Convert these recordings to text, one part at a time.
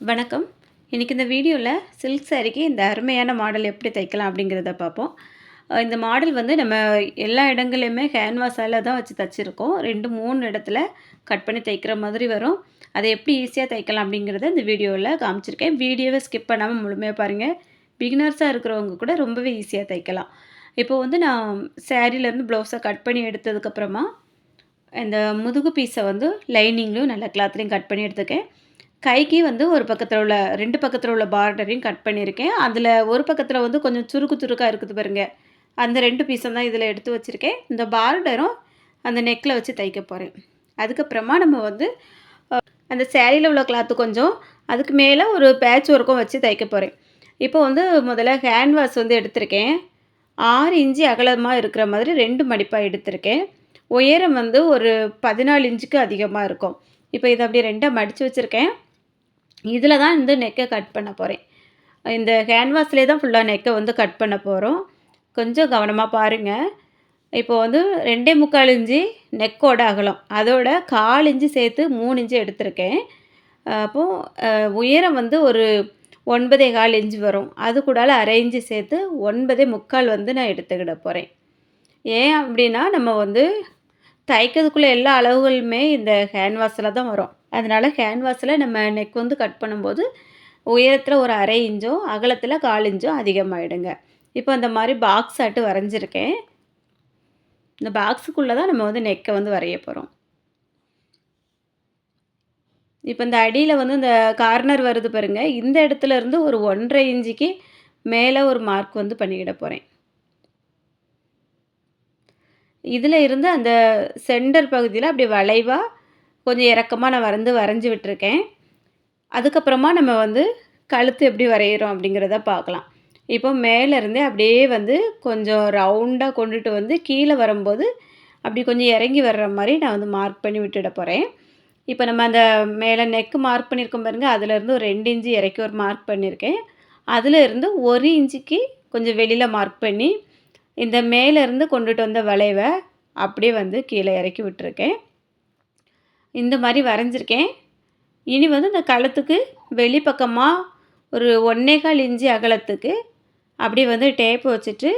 வணக்கம். இன்றைக்கி இந்த வீடியோவில் சில்க் சாரீக்கு இந்த அருமையான மாடல் எப்படி தைக்கலாம் அப்படிங்கிறத பார்ப்போம். இந்த மாடல் வந்து நம்ம எல்லா இடங்களையுமே கேன்வாஸால் தான் வச்சு தைச்சிருக்கோம். ரெண்டு மூணு இடத்துல கட் பண்ணி தைக்கிற மாதிரி வரும். அதை எப்படி ஈஸியாக தைக்கலாம் அப்படிங்கிறத இந்த வீடியோவில் காமிச்சிருக்கேன். வீடியோவை ஸ்கிப் பண்ணாமல் முழுமையாக பாருங்கள் பிகினர்ஸாக இருக்கிறவங்க கூட ரொம்பவே ஈஸியாக தைக்கலாம். இப்போ வந்து நான் சேரீலேருந்து ப்ளவுஸை கட் பண்ணி எடுத்ததுக்கப்புறமா இந்த முதுகு பீஸை வந்து லைனிங்லையும் நல்ல கிளாத்லேயும் கட் பண்ணி எடுத்துக்கேன் கைக்கு வந்து ஒரு பக்கத்தில் உள்ள ரெண்டு பக்கத்தில் உள்ள பார்டரையும் கட் பண்ணியிருக்கேன். அதில் ஒரு பக்கத்தில் வந்து கொஞ்சம் சுருக்கு சுருக்காக இருக்குது பாருங்க. அந்த ரெண்டு பீஸும் தான் இதில் எடுத்து வச்சுருக்கேன். இந்த பார்டரும் அந்த நெக்கில் வச்சு தைக்க போகிறேன் அதுக்கப்புறமா நம்ம வந்து அந்த சேரீயில் உள்ள கிளாத்து கொஞ்சம் அதுக்கு மேலே ஒரு பேட்ச் ஒர்க்கும் வச்சு தைக்க போகிறேன் இப்போ வந்து முதல்ல ஹேண்ட் வாஷ் வந்து எடுத்திருக்கேன். ஆறு இன்ச்சு அகலமாக இருக்கிற மாதிரி ரெண்டு மடிப்பாக எடுத்திருக்கேன். உயரம் வந்து ஒரு பதினாலு இன்ச்சுக்கு அதிகமாக இருக்கும். இப்போ இதை அப்படியே ரெண்டாக மடித்து வச்சுருக்கேன். இதில் தான் இந்த நெக்கை கட் பண்ண போகிறேன் இந்த கேன்வாஸ்லேயே தான் ஃபுல்லாக நெக்கை வந்து கட் பண்ண போகிறோம் கொஞ்சம் கவனமாக பாருங்கள் இப்போ வந்து ரெண்டே முக்கால் இஞ்சி நெக்கோட அகலம். அதோட கால் இஞ்சி சேர்த்து மூணு இஞ்சி எடுத்திருக்கேன். அப்போது உயரம் வந்து ஒரு ஒன்பதே கால் இஞ்சி வரும். அது கூடால அரை இஞ்சி சேர்த்து ஒன்பதே முக்கால் வந்து நான் எடுத்துக்கிட போகிறேன் ஏன் அப்படின்னா நம்ம வந்து தைக்கிறதுக்குள்ளே எல்லா அளவுகளுமே இந்த ஹேண்ட் வாஷில் தான் வரும். அதனால் கேன்வாஸில் நம்ம நெக் வந்து கட் பண்ணும்போது உயரத்தில் ஒரு அரை இன்ச்சோ அகலத்தில் கால் இன்ச்சோ அதிகமாகிடுங்க இப்போ அந்த மாதிரி பாக்ஸ் ஆட்டு வரைஞ்சிருக்கேன். இந்த பாக்ஸுக்குள்ளே தான் நம்ம வந்து நெக்கை வந்து வரைய போகிறோம் இப்போ இந்த அடியில் வந்து இந்த கார்னர் வருது பாருங்க. இந்த இடத்துல இருந்து ஒரு ஒன்றரை இன்ச்சுக்கு மேலே ஒரு மார்க் வந்து பண்ணிக்கிட போகிறேன் இதில் இருந்து அந்த சென்டர் பகுதியில் அப்படி வளைவாக கொஞ்சம் இறக்கமாக நான் வந்து வரைஞ்சி விட்டுருக்கேன். அதுக்கப்புறமா நம்ம வந்து கழுத்து எப்படி வரைகிறோம் அப்படிங்கிறத பார்க்கலாம். இப்போ மேலேருந்தே அப்படியே வந்து கொஞ்சம் ரவுண்டாக கொண்டுட்டு வந்து கீழே வரும்போது அப்படி கொஞ்சம் இறங்கி வர்ற மாதிரி நான் வந்து மார்க் பண்ணி விட்டுட போகிறேன் இப்போ நம்ம அந்த மேலே நெக்கு மார்க் பண்ணியிருக்கோம் பாருங்கள் அதுலேருந்து ஒரு ரெண்டு இன்ச்சு இறக்கி ஒரு மார்க் பண்ணியிருக்கேன். அதிலிருந்து ஒரு இன்ச்சுக்கு கொஞ்சம் வெளியில் மார்க் பண்ணி இந்த மேலேருந்து கொண்டுட்டு வந்த வளைவை அப்படியே வந்து கீழே இறக்கி விட்டுருக்கேன். இந்த மாதிரி வரைஞ்சிருக்கேன். இனி வந்து இந்த கழுத்துக்கு வெளிப்பக்கமாக ஒரு ஒன்னேகால் இஞ்சி அகலத்துக்கு அப்படி வந்து டேப் வச்சுட்டு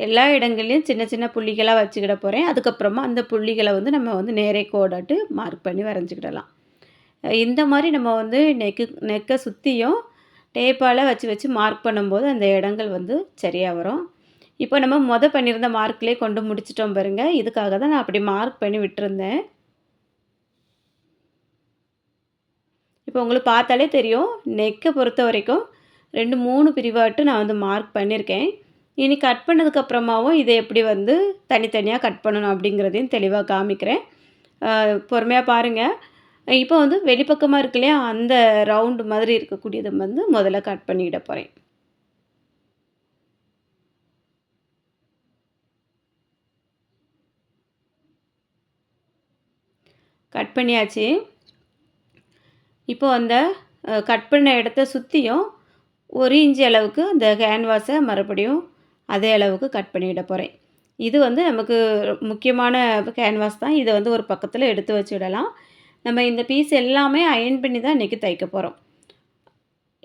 எல்லா இடங்கள்லையும் சின்ன சின்ன புள்ளிகளாக வச்சுக்கிட போகிறேன் அதுக்கப்புறமா அந்த புள்ளிகளை வந்து நம்ம வந்து நேரே கோடாட்டு மார்க் பண்ணி வரைஞ்சிக்கிடலாம். இந்த மாதிரி நம்ம வந்து நெக்கு நெக்கை சுற்றியும் டேப்பால் வச்சு வச்சு மார்க் பண்ணும்போது அந்த இடங்கள் வந்து சரியாக வரும். இப்போ நம்ம மொதல் பண்ணியிருந்த மார்க்லேயே கொண்டு முடிச்சிட்டோம் பாருங்கள் இதுக்காக தான் நான் அப்படி மார்க் பண்ணி விட்டுருந்தேன். இப்போ உங்களுக்கு பார்த்தாலே தெரியும் நெக்கை பொறுத்த வரைக்கும் ரெண்டு மூணு பிரிவாட்டு நான் வந்து மார்க் பண்ணியிருக்கேன். இனி கட் பண்ணதுக்கப்புறமாவும் இதை எப்படி வந்து தனித்தனியாக கட் பண்ணணும் அப்படிங்கிறதையும் தெளிவாக காமிக்கிறேன். பொறுமையாக பாருங்கள் இப்போ வந்து வெளிப்பக்கமாக இருக்கு இல்லையா அந்த ரவுண்டு மாதிரி இருக்கக்கூடியதை வந்து முதல்ல கட் பண்ணிக்கிட போகிறேன் கட் பண்ணியாச்சு. இப்போ அந்த கட் பண்ண இடத்த சுற்றியும் ஒரு இன்ச்சு அளவுக்கு அந்த கேன்வாஸை மறுபடியும் அதே அளவுக்கு கட் பண்ணிவிட போகிறேன் இது வந்து நமக்கு முக்கியமான கேன்வாஸ் தான். இதை வந்து ஒரு பக்கத்தில் எடுத்து வச்சுடலாம். நம்ம இந்த பீஸ் எல்லாமே அயன் பண்ணி தான் இன்றைக்கி தைக்க போகிறோம்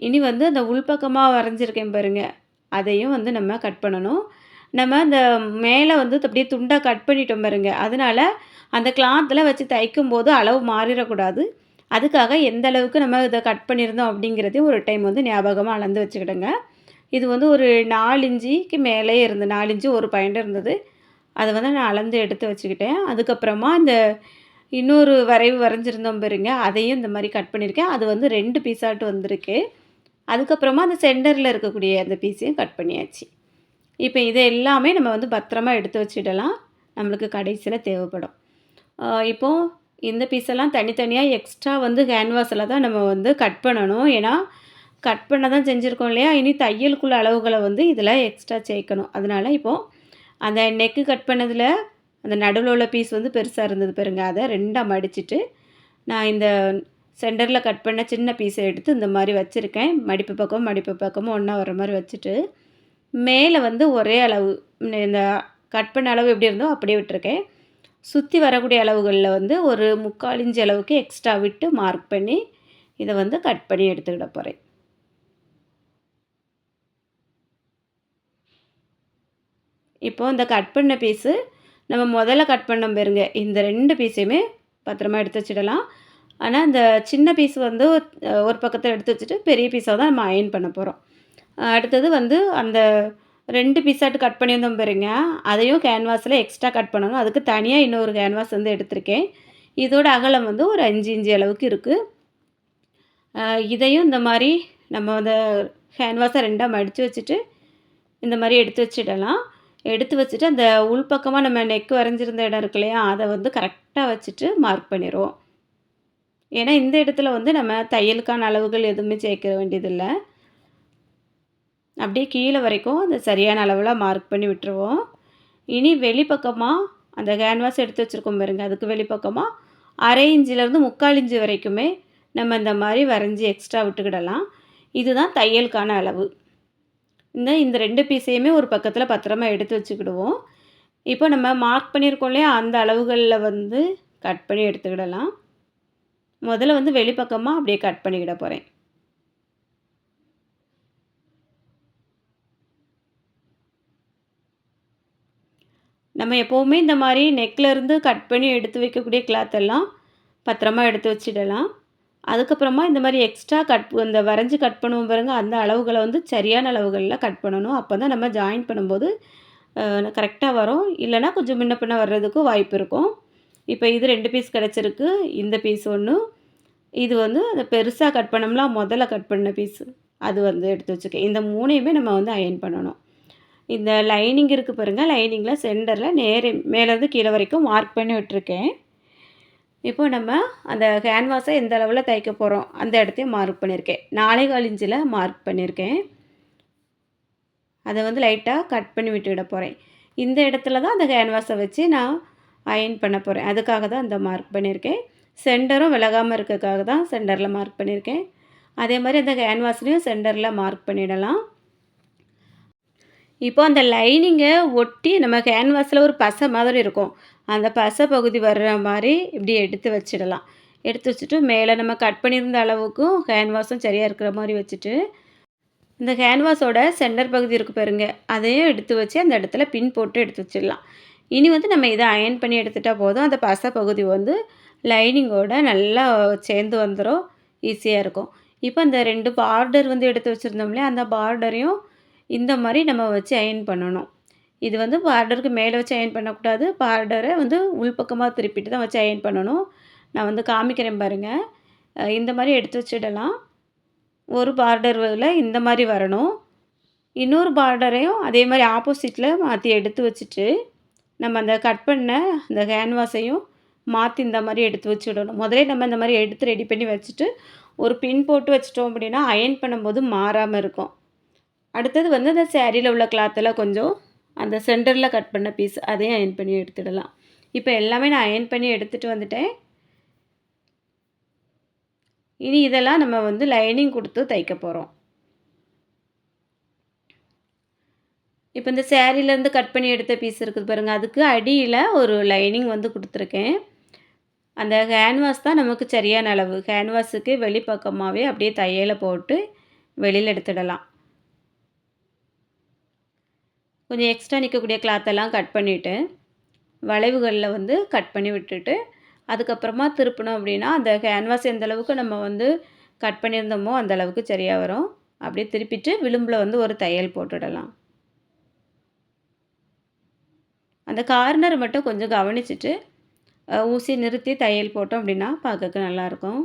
இனி வந்து அந்த உள்பக்கமாக வரைஞ்சிருக்கேன் பாருங்க. அதையும் வந்து நம்ம கட் பண்ணணும். நம்ம அந்த மேலே வந்து அப்படியே துண்டாக கட் பண்ணிட்டோம் பாருங்க. அதனால அந்த கிளாத்தில் வச்சு தைக்கும் போது அளவு மாறிடக்கூடாது. அதுக்காக எந்த அளவுக்கு நம்ம இதை கட் பண்ணியிருந்தோம் அப்படிங்கிறதையும் ஒரு டைம் வந்து ஞாபகமாக அளந்து வச்சுக்கிடுங்க. இது வந்து ஒரு நாலு இஞ்சிக்கு மேலே இருந்து நாலு இன்ச்சு ஒரு பாயிண்ட் இருந்தது. அதை வந்து நான் அளந்து எடுத்து வச்சுக்கிட்டேன். அதுக்கப்புறமா இந்த இன்னொரு வரைவு வரைஞ்சிருந்தோம் பாருங்க அதையும் இந்த மாதிரி கட் பண்ணியிருக்கேன். அது வந்து ரெண்டு பீஸாட்டு வந்திருக்கு. அதுக்கப்புறமா அந்த சென்டரில் இருக்கக்கூடிய அந்த பீஸையும் கட் பண்ணியாச்சு. இப்போ இதை எல்லாமே நம்ம வந்து பத்திரமா எடுத்து வச்சிடலாம் நம்மளுக்கு கடைசியில் தேவைப்படும். இப்போது இந்த பீஸெல்லாம் தனித்தனியாக எக்ஸ்ட்ரா வந்து கேன்வாஸில் தான் நம்ம வந்து கட் பண்ணணும். ஏன்னா கட் பண்ண தான் செஞ்சுருக்கோம் இல்லையா? இனி தையலுக்குள்ள அளவுகளை வந்து இதில் எக்ஸ்ட்ரா சேர்க்கணும். அதனால் இப்போது அந்த நெக்கு கட் பண்ணதில் அந்த நடுவில் உள்ள பீஸ் வந்து பெருசாக இருந்தது பாருங்க. அதை ரெண்டாக மடிச்சிட்டு நான் இந்த சென்டரில் கட் பண்ண சின்ன பீஸை எடுத்து இந்த மாதிரி வச்சுருக்கேன். மடிப்பு பக்கம் மடிப்பு பக்கமும் ஒன்றா வர மாதிரி வச்சுட்டு மேலே வந்து ஒரே அளவு இந்த கட் பண்ண அளவு எப்படி இருந்தோ அப்படியே விட்டுருக்கேன். சுற்றி வரக்கூடிய அளவுகளில் வந்து ஒரு முக்கால் இன்ச்சு அளவுக்கு எக்ஸ்ட்ரா விட்டு மார்க் பண்ணி இதை வந்து கட் பண்ணி எடுத்துக்கிட போகிறேன் இப்போது இந்த கட் பண்ண பீஸு நம்ம முதல்ல கட் பண்ணோம் பாருங்க. இந்த ரெண்டு பீஸையுமே பத்திரமா எடுத்து வச்சிடலாம். ஆனால் இந்த சின்ன பீஸ் வந்து ஒரு பக்கத்தில் எடுத்து வச்சுட்டு பெரிய பீஸாக தான் நம்ம அயன் பண்ண போகிறோம் அடுத்தது வந்து அந்த ரெண்டு பீஸாட்டு கட் பண்ணியிருந்தோம் பாருங்க. அதையும் கேன்வாஸில் எக்ஸ்ட்ரா கட் பண்ணணும். அதுக்கு தனியாக இன்னொரு கேன்வாஸ் வந்து எடுத்திருக்கேன். இதோட அகலம் வந்து ஒரு அஞ்சு இஞ்சி அளவுக்கு இருக்குது இதையும் இந்த மாதிரி நம்ம அந்த கேன்வாஸை ரெண்டாக மடித்து வச்சுட்டு இந்த மாதிரி எடுத்து வச்சிடலாம். எடுத்து வச்சுட்டு அந்த உள்பக்கமாக நம்ம நெக் வரைஞ்சிருந்த இடம் இருக்கு இல்லையா அதை வந்து கரெக்டாக வச்சுட்டு மார்க் பண்ணிடுவோம் ஏன்னா இந்த இடத்துல வந்து நம்ம தையலுக்கான அளவுகள் எதுவுமே சேர்க்க வேண்டியதில்லை. அப்படியே கீழே வரைக்கும் அந்த சரியான அளவில் மார்க் பண்ணி விட்டுருவோம். இனி வெளிப்பக்கமாக அந்த கேன்வாஸ் எடுத்து வச்சுருக்கோம் பாருங்க. அதுக்கு வெளிப்பக்கமாக அரை இஞ்சிலேருந்து முக்கால் இஞ்சி வரைக்குமே நம்ம இந்த மாதிரி வரைஞ்சி எக்ஸ்ட்ரா விட்டுக்கிடலாம். இதுதான் தையலுக்கான அளவு. இந்த இந்த ரெண்டு பீஸையுமே ஒரு பக்கத்தில் பத்திரமா எடுத்து வச்சுக்கிடுவோம். இப்போ நம்ம மார்க் பண்ணியிருக்கோம் இல்லையா? அந்த அளவுகளில் வந்து கட் பண்ணி எடுத்துக்கிடலாம். முதல்ல வந்து வெளிப்பக்கமாக அப்படியே கட் பண்ணிக்கிட போகிறேன் நம்ம எப்போவுமே இந்த மாதிரி நெக்லேருந்து கட் பண்ணி எடுத்து வைக்கக்கூடிய கிளாத் எல்லாம் பத்திரமா எடுத்து வச்சிடலாம். அதுக்கப்புறமா இந்த மாதிரி எக்ஸ்ட்ரா கட் இந்த வரைஞ்சி கட் பண்ணுவோம் பாருங்க அந்த அளவுகளை வந்து சரியான அளவுகளில் கட் பண்ணணும். அப்போ தான் நம்ம ஜாயின் பண்ணும்போது கரெக்டாக வரும். இல்லைனா கொஞ்சம் முன்ன பின்ன வர்றதுக்கும் வாய்ப்பு இருக்கும். இப்போ இது ரெண்டு பீஸ் கிடச்சிருக்கு. இந்த பீஸ் ஒன்று இது வந்து அந்த பெருசாக கட் பண்ணோம்னா முதல்ல கட் பண்ண பீஸு அது வந்து எடுத்து வச்சுக்கேன் இந்த மூணையுமே நம்ம வந்து அயன் பண்ணணும். இந்த லைனிங் இருக்குது பாருங்கள் லைனிங்கில் சென்டரில் நேரே மேலேருந்து கீழே வரைக்கும் மார்க் பண்ணி விட்டுருக்கேன். இப்போ நம்ம அந்த கேன்வாஸை எந்த அளவில் தைக்க போகிறோம் அந்த இடத்தையும் மார்க் பண்ணியிருக்கேன் நாளை காலிஞ்சில் மார்க் பண்ணியிருக்கேன் அதை வந்து லைட்டாக கட் பண்ணி விட்டுவிட போகிறேன் இந்த இடத்துல தான் அந்த கேன்வாஸை வச்சு நான் அயன் பண்ண போகிறேன் அதுக்காக தான் அந்த மார்க் பண்ணியிருக்கேன் சென்டரும் விலகாமல் இருக்கிறதுக்காக தான் சென்டரில் மார்க் பண்ணியிருக்கேன் அதே மாதிரி அந்த கேன்வாஸ்லேயும் சென்டரில் மார்க் பண்ணிடலாம். இப்போ அந்த லைனிங்கை ஒட்டி நம்ம கேன்வாஸில் ஒரு பசை மாதிரி இருக்கும். அந்த பசை பகுதி வர்ற மாதிரி இப்படி எடுத்து வச்சிடலாம். எடுத்து வச்சுட்டு மேலே நம்ம கட் பண்ணியிருந்த அளவுக்கும் கேன்வாஸும் சரியாக இருக்கிற மாதிரி வச்சுட்டு இந்த கேன்வாஸோட சென்டர் பகுதி இருக்கு பாருங்க அதையும் எடுத்து வச்சு அந்த இடத்துல பின் போட்டு எடுத்து வச்சிடலாம். இனி வந்து நம்ம இதை அயன் பண்ணி எடுத்துட்டால் போதும். அந்த பசை பகுதி வந்து லைனிங்கோட நல்லா சேர்ந்து வந்துடும் ஈஸியாக இருக்கும். இப்போ அந்த ரெண்டு பார்டர் வந்து எடுத்து வச்சுருந்தோம்லையே அந்த பார்டரையும் இந்த மாதிரி நம்ம வச்சு அயன் பண்ணணும். இது வந்து பார்டருக்கு மேலே வச்சு அயன் பண்ணக்கூடாது. பார்டரை வந்து உள்பக்கமாக திருப்பிட்டு தான் வச்சு அயன் பண்ணணும். நான் வந்து காமிக்கிறேன் பாருங்கள் இந்த மாதிரி எடுத்து வச்சிடலாம். ஒரு பார்டரில் இந்த மாதிரி வரணும். இன்னொரு பார்டரையும் அதே மாதிரி ஆப்போசிட்டில் மாற்றி எடுத்து வச்சுட்டு நம்ம அந்த கட் பண்ண அந்த கேன்வாஸையும் மாற்றி இந்த மாதிரி எடுத்து வச்சுடணும். முதலே நம்ம இந்த மாதிரி எடுத்து ரெடி பண்ணி வச்சுட்டு ஒரு பின் போட்டு வச்சிட்டோம் அப்படின்னா அயன் பண்ணும்போது மாறாமல் இருக்கும். அடுத்தது வந்து அந்த சேரீயில் உள்ள கிளாத்தெல்லாம் கொஞ்சம் அந்த சென்டரில் கட் பண்ண பீஸ் அதையும் அயன் பண்ணி எடுத்துடலாம். இப்போ எல்லாமே நான் அயன் பண்ணி எடுத்துகிட்டு வந்துட்டேன். இனி இதெல்லாம் நம்ம வந்து லைனிங் கொடுத்து தைக்க போகிறோம் இப்போ இந்த சேரீலேருந்து கட் பண்ணி எடுத்த பீஸ் இருக்குது பாருங்கள் அதுக்கு அடியில் ஒரு லைனிங் வந்து கொடுத்துருக்கேன். அந்த கேன்வாஸ் தான் நமக்கு சரியான அளவு. ஹேன்வாஸுக்கு வெளிப்பக்கமாகவே அப்படியே தையலை போட்டு வெளியில் எடுத்துடலாம். கொஞ்சம் எக்ஸ்ட்ரா நிற்கக்கூடிய கிளாத்தெல்லாம் கட் பண்ணிவிட்டு வளைவுகளில் வந்து கட் பண்ணி விட்டுட்டு அதுக்கப்புறமா திருப்பினோம் அப்படின்னா அந்த கேன்வாஸ் எந்த அளவுக்கு நம்ம வந்து கட் பண்ணியிருந்தோமோ அந்த அளவுக்கு சரியாக வரும். அப்படியே திருப்பிட்டு விளிம்பில் வந்து ஒரு தையல் போட்டுடலாம் அந்த கார்னர் மட்டும் கொஞ்சம் கவனிச்சுட்டு ஊசி நிறுத்தி தையல் போட்டோம் அப்படின்னா பார்க்கறக்கு நல்லாயிருக்கும்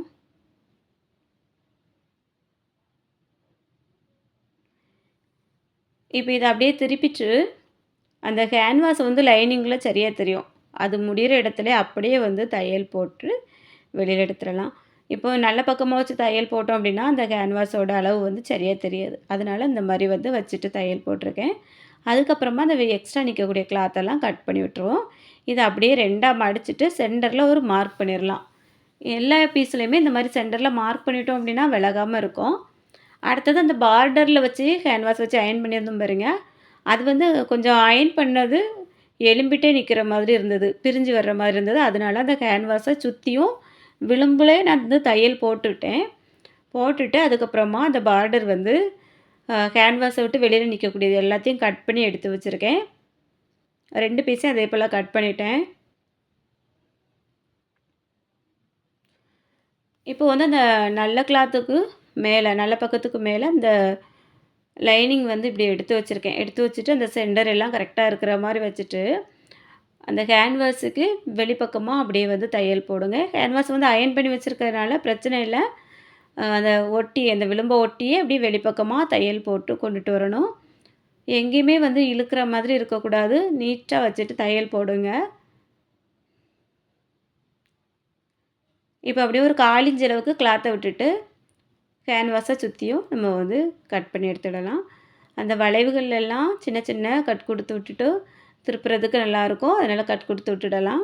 இப்போ இதை அப்படியே திருப்பிட்டு அந்த கேன்வாஸ் வந்து லைனிங்கில் சரியாக தெரியும். அது முடிகிற இடத்துல அப்படியே வந்து தையல் போட்டு வெளியில் எடுத்துடலாம். இப்போ நல்ல பக்கமாக வச்சு தையல் போட்டோம் அப்படின்னா அந்த கேன்வாஸோட அளவு வந்து சரியாக தெரியாது. அதனால் இந்த மாதிரி வந்து வச்சுட்டு தையல் போட்டிருக்கேன். அதுக்கப்புறமா அந்த எக்ஸ்ட்ரா நிற்கக்கூடிய கிளாத்தெல்லாம் கட் பண்ணி விட்டுருவோம். இதை அப்படியே ரெண்டாக மடிச்சுட்டு சென்டரில் ஒரு மார்க் பண்ணிடலாம். எல்லா பீஸ்லேயுமே இந்த மாதிரி சென்டரில் மார்க் பண்ணிட்டோம் அப்படின்னா விலகாமல் இருக்கும். அடுத்தது அந்த பார்டரில் வச்சு கேன்வாஸ் வச்சு அயன் பண்ணியிருந்தோம் பாருங்க. அது வந்து கொஞ்சம் அயன் பண்ணது எலும்பிட்டே நிற்கிற மாதிரி இருந்தது பிரிஞ்சு வர்ற மாதிரி இருந்தது. அதனால அந்த கேன்வாஸை சுற்றியும் விளிம்புலே நான் வந்து தையல் போட்டுவிட்டேன் போட்டுட்டு அதுக்கப்புறமா அந்த பார்டர் வந்து கேன்வாஸை விட்டு வெளியில் நிற்கக்கூடியது எல்லாத்தையும் கட் பண்ணி எடுத்து வச்சுருக்கேன். ரெண்டு பீஸையும் அதே போல் கட் பண்ணிட்டேன். இப்போ வந்து அந்த நல்ல கிளாத்துக்கு மேலே நல்ல பக்கத்துக்கு மேலே அந்த லைனிங் வந்து இப்படி எடுத்து வச்சுருக்கேன். எடுத்து வச்சுட்டு அந்த சென்டர் எல்லாம் கரெக்டாக இருக்கிற மாதிரி வச்சுட்டு அந்த கேன்வாஸுக்கு வெளிப்பக்கமாக அப்படியே வந்து தையல் போடுங்க. கேன்வாஸ் வந்து அயன் பண்ணி வச்சுருக்கிறதுனால பிரச்சனை இல்லை. அந்த ஒட்டி அந்த விளிம்பை ஒட்டியே அப்படியே வெளிப்பக்கமாக தையல் போட்டு கொண்டுட்டு வரணும். எங்கேயுமே வந்து இழுக்கிற மாதிரி இருக்கக்கூடாது. நீட்டாக வச்சுட்டு தையல் போடுங்க. இப்போ அப்படியே ஒரு காலிஞ்சளவுக்கு கிளாத்தை விட்டுட்டு கேன்வாஸை சுற்றியும் நம்ம வந்து கட் பண்ணி எடுத்துடலாம். அந்த வளைவுகளெல்லாம் சின்ன சின்ன கட் கொடுத்து விட்டுட்டு திருப்புறதுக்கு நல்லாயிருக்கும். அதனால் கட் கொடுத்து விட்டுடலாம்.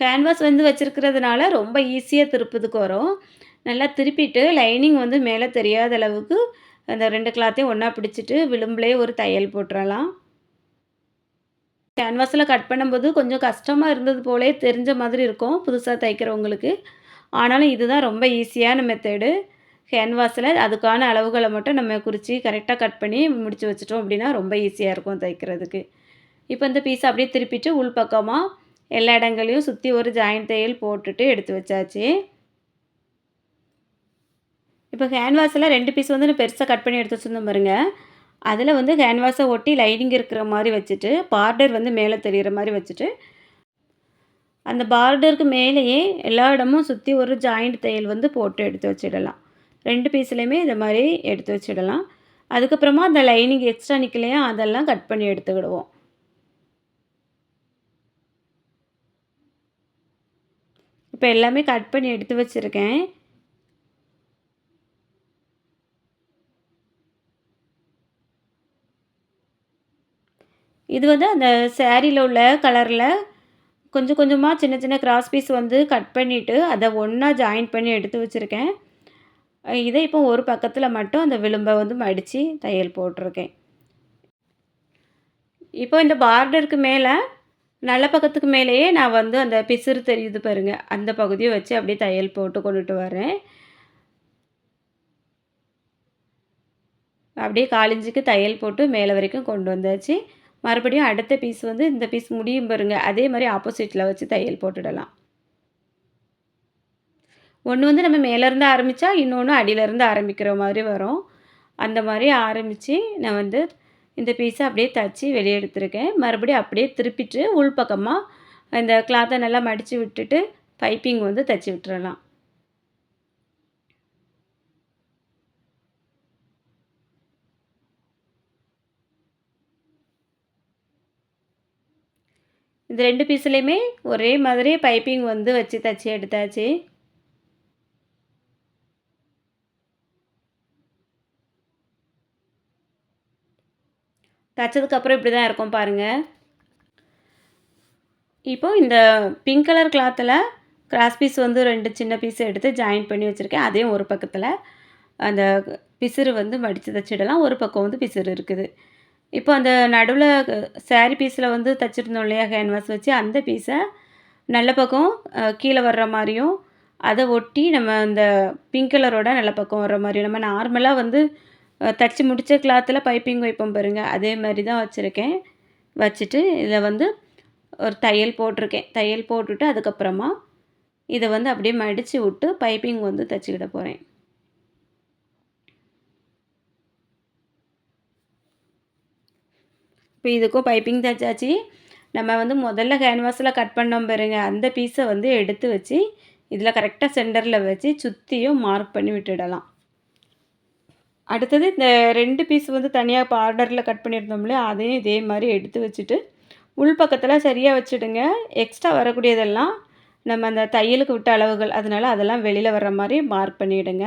கேன்வாஸ் வந்து வச்சுருக்கிறதுனால ரொம்ப ஈஸியாக திருப்பதுக்கு வரும். நல்லா திருப்பிட்டு லைனிங் வந்து மேலே தெரியாத அளவுக்கு அந்த ரெண்டு கிளாத்தையும் ஒன்றா பிடிச்சிட்டு விளிம்புலேயே ஒரு தையல் போட்டுடலாம் கேன்வாஸில் கட் பண்ணும்போது கொஞ்சம் கஷ்டமாக இருந்தது போலே தெரிஞ்ச மாதிரி இருக்கும் புதுசாக தைக்கிறவங்களுக்கு. ஆனாலும் இதுதான் ரொம்ப ஈஸியான மெத்தேடு கேன்வாஸில் அதுக்கான அளவுகளை மட்டும் நம்ம குறித்து கரெக்டாக கட் பண்ணி முடித்து வச்சிட்டோம் அப்படின்னா ரொம்ப ஈஸியாக இருக்கும் தைக்கிறதுக்கு. இப்போ இந்த பீஸை அப்படியே திருப்பிட்டு உள் பக்கமாக எல்லா இடங்களையும் சுற்றி ஒரு ஜாயிண்ட் தையல் போட்டுட்டு எடுத்து வச்சாச்சு. இப்போ கேன்வாஸில் ரெண்டு பீஸ் வந்து நான் பெருசாக கட் பண்ணி எடுத்து வச்சுருந்தோம் பாருங்கள் அதில் வந்து கேன்வாஸை ஒட்டி லைனிங் இருக்கிற மாதிரி வச்சுட்டு பார்டர் வந்து மேலே தெரிகிற மாதிரி வச்சுட்டு அந்த பார்டருக்கு மேலேயே எல்லா இடமும் சுற்றி ஒரு ஜாயிண்ட் தையல் வந்து போட்டு எடுத்து வச்சிடலாம். ரெண்டு பீஸ்லேயுமே இந்த மாதிரி எடுத்து வச்சிடலாம். அதுக்கப்புறமா அந்த லைனிங் எக்ஸ்ட்ரா நிற்கலையா அதெல்லாம் கட் பண்ணி எடுத்துக்கிடுவோம். இப்போ எல்லாமே கட் பண்ணி எடுத்து வச்சுருக்கேன். இது வந்து அந்த சேரீயில் உள்ள கலரில் கொஞ்சம் கொஞ்சமாக சின்ன சின்ன கிராஸ் பீஸ் வந்து கட் பண்ணிவிட்டு அதை ஒன்றா ஜாயின் பண்ணி எடுத்து வச்சுருக்கேன். இதை இப்போ ஒரு பக்கத்தில் மட்டும் அந்த விளிம்பை வந்து மடித்து தையல் போட்டிருக்கேன். இப்போ இந்த பார்டருக்கு மேலே நல்ல பக்கத்துக்கு மேலேயே நான் வந்து அந்த பிசுறு தெரியுது பாருங்கள் அந்த பகுதியை வச்சு அப்படியே தையல் போட்டு கொண்டுட்டு வரேன். அப்படியே காலிஞ்சுக்கு தையல் போட்டு மேலே வரைக்கும் கொண்டு வந்தாச்சு. மறுபடியும் அடுத்த பீஸ் வந்து இந்த பீஸ் முடியும் பாருங்கள் அதே மாதிரி ஆப்போசிட்டில் வச்சு தையல் போட்டுடலாம். ஒன்று வந்து நம்ம மேலேருந்து ஆரம்பித்தா இன்னொன்று அடியிலேருந்து ஆரம்பிக்கிற மாதிரி வரும். அந்த மாதிரி ஆரம்பித்து நான் வந்து இந்த பீஸை அப்படியே தச்சு வெளியே எடுத்திருக்கேன். மறுபடியும் அப்படியே திருப்பிட்டு உள்பக்கமாக இந்த கிளாத்தை நல்லா மடித்து விட்டுட்டு பைப்பிங் வந்து தைச்சி விட்டுறலாம். இந்த ரெண்டு பீஸ்லேயுமே ஒரே மாதிரி பைப்பிங் வந்து வச்சு தச்சு எடுத்தாச்சு. தைச்சதுக்கப்புறம் இப்படி தான் இருக்கும் பாருங்கள் இப்போ இந்த பிங்க் கலர் கிளாத்தில் கிராஸ் பீஸ் வந்து ரெண்டு சின்ன பீஸ் எடுத்து ஜாயின் பண்ணி வச்சுருக்கேன். அதையும் ஒரு பக்கத்தில் அந்த பிசுறு வந்து மடித்து தைச்சிடலாம் ஒரு பக்கம் வந்து பிசுறு இருக்குது. இப்போ அந்த நடுவில் சாரி பீஸில் வந்து தைச்சிருந்தோம் இல்லையா கேன்வாஸ் வச்சு அந்த பீஸை நல்ல பக்கம் கீழே வர்ற மாதிரியும் அதை ஒட்டி நம்ம அந்த பிங்க் கலரோட நல்ல பக்கம் வர்ற மாதிரியும் நம்ம நார்மலாக வந்து தைச்சி முடித்த கிளாத்தில் பைப்பிங் வைப்போம் பாருங்கள் அதே மாதிரி தான் வச்சுருக்கேன். வச்சுட்டு இதை வந்து ஒரு தையல் போட்டிருக்கேன். தையல் போட்டுட்டு அதுக்கப்புறமா இதை வந்து அப்படியே மடித்து விட்டு பைப்பிங் வந்து தைச்சிக்கிட போகிறேன் இப்போ இதுக்கும் பைப்பிங் தைச்சாச்சு நம்ம வந்து முதல்ல கேன்வாஸில் கட் பண்ணோம் பாருங்க. அந்த பீஸை வந்து எடுத்து வச்சு இதில் கரெக்டாக சென்டரில் வச்சு சுற்றியும் மார்க் பண்ணி விட்டுடலாம். அடுத்தது இந்த ரெண்டு பீஸ் வந்து தனியாக இப்போ ஆர்டரில் கட் பண்ணியிருந்தோம்ல அதையும் இதே மாதிரி எடுத்து வச்சுட்டு உள் பக்கத்தில் சரியாக வச்சுடுங்க. எக்ஸ்ட்ரா வரக்கூடியதெல்லாம் நம்ம அந்த தையலுக்கு விட்ட அளவுகள் அதனால் அதெல்லாம் வெளியில் வர்ற மாதிரி மார்க் பண்ணிவிடுங்க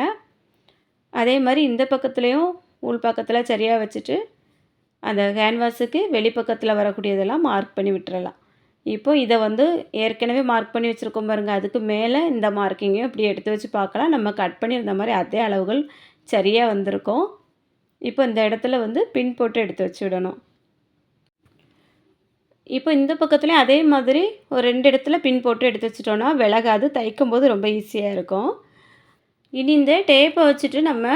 அதே மாதிரி இந்த பக்கத்துலேயும் உள் பக்கத்தில் சரியாக வச்சுட்டு அந்த கேன்வாஸுக்கு வெளிப்பக்கத்தில் வரக்கூடியதெல்லாம் மார்க் பண்ணி விட்டுறலாம். இப்போ இதை வந்து ஏற்கனவே மார்க் பண்ணி வச்சுருக்கோம் பாருங்கள் அதுக்கு மேலே இந்த மார்க்கிங்கையும் இப்படி எடுத்து வச்சு பார்க்கலாம். நம்ம கட் பண்ணியிருந்த மாதிரி அதே அளவுகள் சரியாக வந்திருக்கும். இப்போ இந்த இடத்துல வந்து பின் போட்டு எடுத்து வச்சு விடணும். இப்போ இந்த பக்கத்துலேயும் அதே மாதிரி ஒரு ரெண்டு இடத்துல பின் போட்டு எடுத்து வச்சிட்டோன்னா விலகாது. தைக்கும் போது ரொம்ப ஈஸியாக இருக்கும். இனி இந்த டேப்பை வச்சுட்டு நம்ம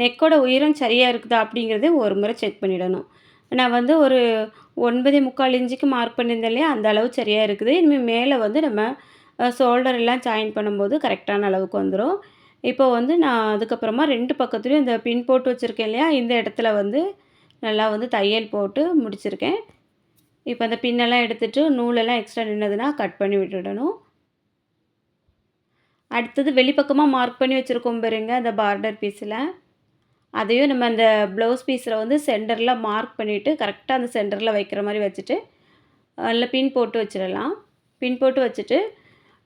நெக்கோட உயரம் சரியாக இருக்குதா அப்படிங்கிறத ஒரு முறை செக் பண்ணிடணும். நான் வந்து ஒரு ஒன்பதே முக்கால் இன்ச்சுக்கு மார்க் பண்ணியிருந்தேன் இல்லையா? அந்த அளவு சரியாக இருக்குது. இனிமேல் மேலே வந்து நம்ம ஷோல்டர் எல்லாம் ஜாயின் பண்ணும்போது கரெக்டான அளவுக்கு வந்துடும் இப்போ வந்து நான் அதுக்கப்புறமா ரெண்டு பக்கத்துலேயும் இந்த பின் போட்டு வச்சுருக்கேன் இல்லையா? இந்த இடத்துல வந்து நல்லா வந்து தையல் போட்டு முடிச்சிருக்கேன். இப்போ அந்த பின்னெல்லாம் எடுத்துகிட்டு நூலெல்லாம் எக்ஸ்ட்ரா நின்னதுன்னா கட் பண்ணி விட்டுடணும். அடுத்தது வெளிப்பக்கமாக மார்க் பண்ணி வச்சுருக்கோம் பாருங்க அந்த பார்டர் பீஸில் அதையும் நம்ம அந்த ப்ளவுஸ் பீஸில் வந்து சென்டரில் மார்க் பண்ணிவிட்டு கரெக்டாக அந்த சென்டரில் வைக்கிற மாதிரி வச்சுட்டு அதில் பின் போட்டு வச்சிடலாம். பின் போட்டு வச்சுட்டு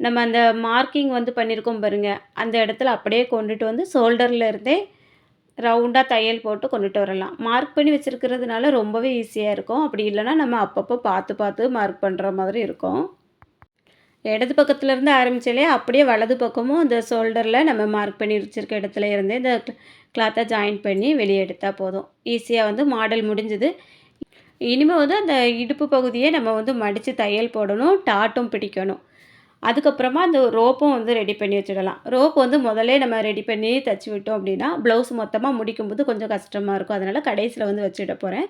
நம்ம அந்த மார்க்கிங் வந்து பண்ணியிருக்கோம் பாருங்கள் அந்த இடத்துல அப்படியே கொண்டுட்டு வந்து ஷோல்டரில் இருந்தே ரவுண்டாக தையல் போட்டு கொண்டுட்டு வரலாம். மார்க் பண்ணி வச்சுருக்கிறதுனால ரொம்பவே ஈஸியாக இருக்கும். அப்படி இல்லைன்னா நம்ம அப்பப்போ பார்த்து பார்த்து மார்க் பண்ணுற மாதிரி இருக்கும். இடது பக்கத்துலேருந்து ஆரம்பித்தாலே அப்படியே வலது பக்கமும் இந்த ஷோல்டரில் நம்ம மார்க் பண்ணி வச்சுருக்க இடத்துல இருந்தே இந்த கிளாத்தை ஜாயின் பண்ணி வெளியே எடுத்தால் போதும். ஈஸியாக வந்து மாடல் முடிஞ்சுது. இனிமேல் வந்து அந்த இடுப்பு பகுதியை நம்ம வந்து மடித்து தையல் போடணும் டாட்டும் பிடிக்கணும். அதுக்கப்புறமா அந்த ரோப்பும் வந்து ரெடி பண்ணி வச்சுடலாம். ரோப் வந்து முதல்ல நம்ம ரெடி பண்ணி தைச்சி விட்டோம் அப்படின்னா ப்ளவுஸ் மொத்தமாக முடிக்கும்போது கொஞ்சம் கஷ்டமாக இருக்கும். அதனால் கடைசியில் வந்து வச்சுட போகிறேன்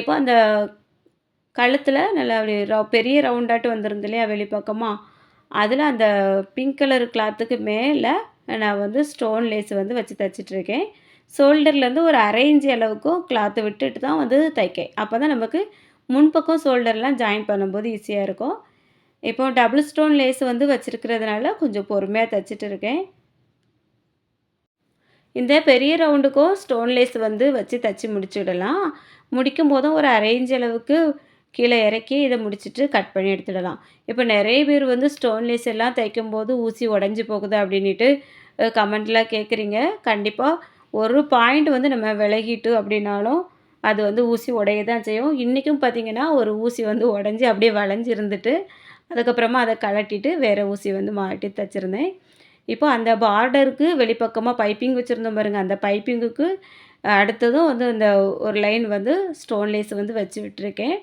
இப்போ அந்த கழுத்தில் நல்லா அப்படி ரவு பெரிய ரவுண்டாட்டு வந்துருந்து இல்லையா வெளிப்பக்கமாக அதில் அந்த பிங்க் கலர் கிளாத்துக்கு மேலே நான் வந்து ஸ்டோன் லேஸ் வந்து வச்சு தைச்சிட்ருக்கேன். ஷோல்டர்லேருந்து ஒரு அரை இன்ச்சு அளவுக்கும் கிளாத்து விட்டுட்டு தான் வந்து தைக்கேன் அப்போ தான் நமக்கு முன்பக்கம் ஷோல்டர்லாம் ஜாயின் பண்ணும்போது ஈஸியாக இருக்கும். இப்போ டபுள் ஸ்டோன் லேஸ் வந்து வச்சுருக்கிறதுனால கொஞ்சம் பொறுமையாக தைச்சிட்டு இருக்கேன் இந்த பெரிய ரவுண்டுக்கும் ஸ்டோன் லேஸ் வந்து வச்சு தைச்சி முடிச்சுடலாம். முடிக்கும் போதும் ஒரு அரேஞ்ச் அளவுக்கு கீழே இறக்கி இதை முடிச்சுட்டு கட் பண்ணி எடுத்துடலாம். இப்போ நிறைய பேர் வந்து ஸ்டோன்லெஸ் எல்லாம் தைக்கும் போது ஊசி உடஞ்சி போகுது அப்படின்ட்டு கமெண்ட்டில் கேட்குறீங்க கண்டிப்பாக ஒரு பாயிண்ட் வந்து நம்ம விலகிட்டு அப்படின்னாலும் அது வந்து ஊசி உடைய தான் செய்யும். இன்றைக்கும் பார்த்திங்கன்னா ஒரு ஊசி வந்து உடஞ்சி அப்படியே வளைஞ்சி இருந்துட்டு அதுக்கப்புறமா அதை கலட்டிட்டு வேறு ஊசி வந்து மாட்டி தைச்சிருந்தேன். இப்போ அந்த பார்டருக்கு வெளிப்பக்கமாக பைப்பிங் வச்சுருந்தோம் பாருங்கள் அந்த பைப்பிங்குக்கு அடுத்ததும் வந்து அந்த ஒரு லைன் வந்து ஸ்டோன் லேஸ் வந்து வச்சு விட்டுருக்கேன்.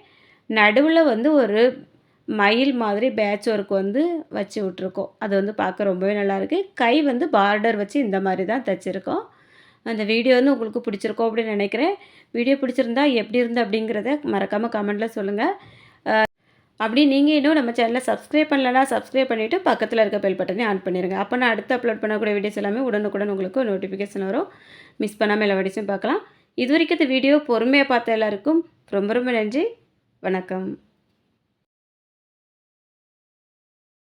நடுவில் வந்து ஒரு மயில் மாதிரி பேட்ச் ஒர்க் வந்து வச்சு விட்ருக்கோம் அது வந்து பார்க்க ரொம்பவே நல்லாயிருக்கு கை வந்து பார்டர் வச்சு இந்த மாதிரி தான் தைச்சிருக்கோம். அந்த வீடியோ வந்து உங்களுக்கு பிடிச்சிருக்கோம் அப்படின்னு நினைக்கிறேன். வீடியோ பிடிச்சிருந்தா எப்படி இருந்து அப்படிங்கிறத மறக்காமல் கமெண்ட்டில் சொல்லுங்கள் அப்படி நீங்கள் இன்னும் நம்ம சேனலை சப்ஸ்கிரைப் பண்ணலன்னா சப்ஸ்கிரைப் பண்ணிவிட்டு பக்கத்தில் இருக்க பெல் பட்டனே ஆன் பண்ணிடுங்க அப்போ நான் அடுத்து அப்லோட் பண்ணக்கூடிய வீடியோஸ் எல்லாமே உடனுக்குடன் உங்களுக்கு நோட்டிஃபிகேஷன் வரும். மிஸ் பண்ணாமல் எல்லா வீடியோஸும் பார்க்கலாம். இது வரைக்கும் இந்த வீடியோ பொறுமையாக பார்த்த எல்லாருக்கும் ரொம்ப ரொம்ப நன்றி. வணக்கம்.